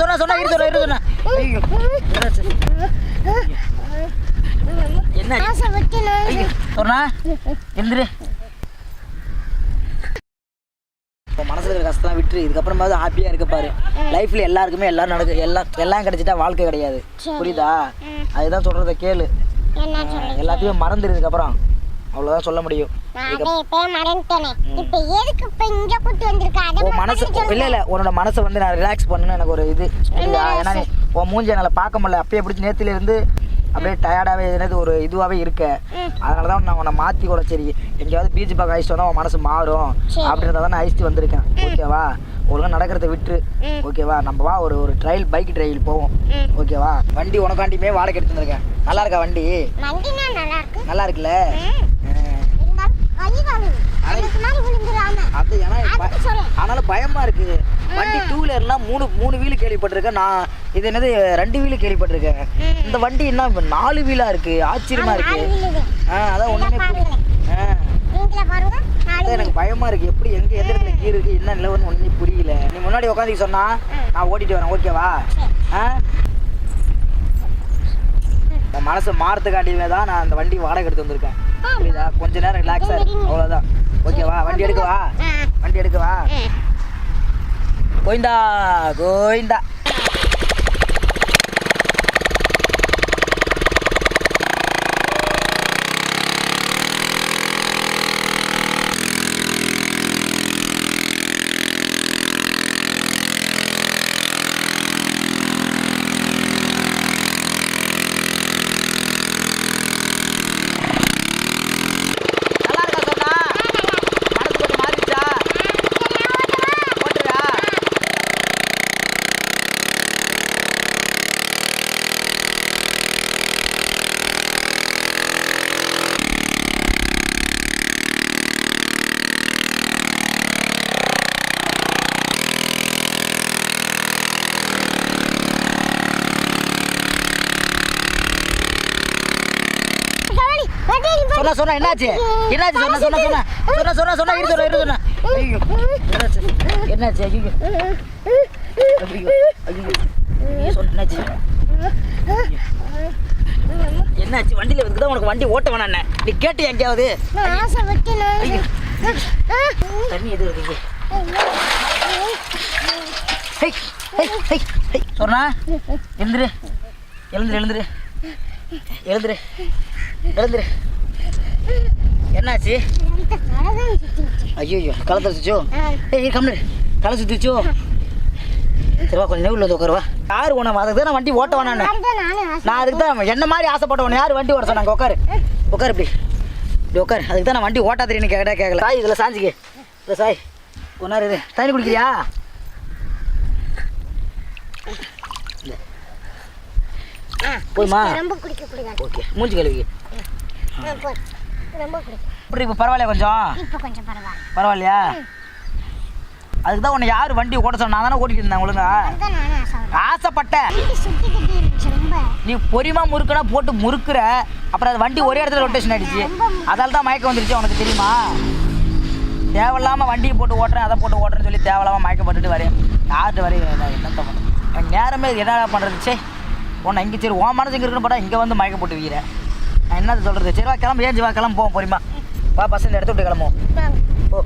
சொன்னா சொன்னா இரு சொன்னா இரு சொன்னா? என்ன? விட்டு சொன்னா எந்திரு இப்போ மனசுல இருக்கிற கஷ்டம் விட்டுரு. இதுக்கப்புறமாவது ஹாப்பியாக இருக்க பாரு. லைஃப்ல எல்லாருக்குமே எல்லாரும் நடக்கு எல்லாம் எல்லாம் கிடைச்சிட்டா வாழ்க்கை கிடையாது. புரியுதா? அதுதான் சொல்றத கேளு. என்ன சொல்லு எல்லாத்தையும் மறந்துரு அவ்வளோதான் சொல்ல முடியும். அப்படியே மனசு இல்லை இல்லை உன்னோட மனசை வந்து நான் ரிலாக்ஸ் பண்ணணும்னு எனக்கு ஒரு இது. ஏன்னா உன் மூஞ்சி என்னால் பார்க்க முடியல. அப்பயே பிடிச்சி நேத்துல இருந்து அப்படியே டயர்டாகவே எதுனது ஒரு இதுவாகவே இருக்க. அதனால தான் நான் உன்னை மாற்றி கூட சரி எங்கேயாவது பீச் பக்கம் அழிச்சிட்டு வந்தால் உன் மனசு மாறும். அப்படின்றத தான் நான் அழிச்சிட்டு வந்திருக்கேன். ஓகேவா? ஒழுங்கா நடக்கிறத விட்டுரு. ஓகேவா? நம்ம வா ஒரு ஒரு ட்ரையல் பைக் ட்ரையல் போவோம். ஓகேவா? வண்டி உனக்காண்டியுமே வாடகை எடுத்து வந்திருக்கேன். நல்லா இருக்கா வண்டி? நல்லா இருக்குல்ல ம். இருந்தாலும் கை கழுவு அதுக்கு மாதிரி விழுந்துடாம அது ஏன்னா ஆனாலும் பயமா இருக்கு. வண்டி டூ வீலர்லாம் மூணு மூணு வீலு கேள்விப்பட்டிருக்கேன். நான் இது என்னது ரெண்டு வீலு கேள்விப்பட்டிருக்கேன். இந்த வண்டி என்ன நாலு வீலா இருக்கு? ஆச்சரியமா இருக்கு. ஆ அதான் ஒண்ணுமே எனக்கு பயமா இருக்கு. எப்படி எங்க எந்த இடத்துல கீழ் இருக்கு என்ன நிலவரம்னு ஒண்ணுமே புரியல. நீ முன்னாடி உட்காந்து சொன்னா நான் ஓட்டிட்டு வரேன். ஓகேவா? ஆ? மனசு மாறத்துக்காண்டியுமே தான் நான் அந்த வண்டி வாடகை எடுத்து வந்திருக்கேன். புரியுதா? கொஞ்ச நேரம் ரிலாக்ஸா இருக்கு அவ்வளவுதான். ஓகேவா? வண்டி எடுக்கவா. வண்டி எடுக்கவா? கோயிந்தா கோயிந்தா நல்லா இருக்கா சொன்னா மனசு கொஞ்சம் மாறிடுச்சா ஓட்டுறா கவனி, வண்டி அடி சொன்னா சொன்னா என்னாச்சு? என்னாச்சு? சொன்னா சொன்னா சொன்னா. சொன்னா சொன்னா சொன்னா இரு சொன்னா இரு சொன்னா. ஐயோ என்னாச்சு? என்னாச்சு? ஐயோ ஐயோ ஐயோ சொன்ன என்னாச்சு? என்னாச்சு? வண்டியில வந்து தான் உனக்கு வண்டி ஓட்ட வேணாண்ணே நீ கேட்டு எங்கேயாவது. தண்ணி எது ஹை. சொன்னா எழுந்துரு. எழுந்துரு எழுந்துரு. எழுந்துரு. எழுந்துரு. என்னாச்சு? இந்த ஐயோ களை சுத்திச்சோ ஏய் கம்னு களை சுத்திச்சோ சரிவா கொஞ்சம் நெவில் உள்ளது உட்காருவா யார் உன அதுக்கு தான் நான் வண்டி ஓட்ட வேணாம் நான்? அதுக்கு தான் என்ன மாதிரி ஆசைப்பட்டவன யார் வண்டி ஓட சொன்னாங்க? உட்காரு. உட்காரு இப்படி. இப்படி உட்காரு. அதுக்கு தான் நான் வண்டி ஓட்டா தெரியும் கேட்கட்டா கேட்கல சாய் இதில் சாஞ்சிக்கு. இல்லை சாய். ஒன்னாரு இது. தண்ணி குடிக்கிறியா? போதுமா ரொம்ப குடிக்க கூடாது ஓகே மூஞ்சி கழுவி. ரொம்ப இப்படி இப்போ பரவாயில்லையா கொஞ்சம்? இப்போ கொஞ்சம் பரவாயில்ல. பரவாயில்லையா? அதுக்கு தான் உன்னை யார் வண்டி ஓட்ட சொன்னா? தானே ஓட்டிட்டு இருந்தேன் ஒழுங்கா. அதுதான் நானும் ஆசை விட்டேன். ஆசைப்பட்டேன் வண்டி சுத்திக்கிட்டே இருந்துச்சு ரொம்ப. நீ பொறிமா முறுக்குனா போட்டு முறுக்குற. அப்புறம் அது வண்டி ஒரே இடத்துல ரொட்டேஷன் ஆயிடுச்சு. அதால தான் மயக்கம் வந்துருச்சு உனக்கு தெரியுமா? தேவையில்லாம வண்டியை போட்டு ஓட்டுறேன் அதை போட்டு ஓட்டுறேன்னு சொல்லி தேவையில்லாம மயக்கப்பட்டுட்டு வரேன் யார்கிட்ட வரேன் என்னத்த பண்ண நேரமே என்ன பண்ணுறது சே உன்னை இங்கே சரி உன் மனசு இங்கே இருக்குன்னு பார்த்தா இங்கே வந்து மயக்க போட்டு வீர. நான் என்னது சொல்கிறது சரி வா கிளம்பு ஏஞ்சி வா கிளம்பு போவோம் பொறிமா. வா பஸ் இந்த இடத்த விட்டு கிளம்புவோம். ஓ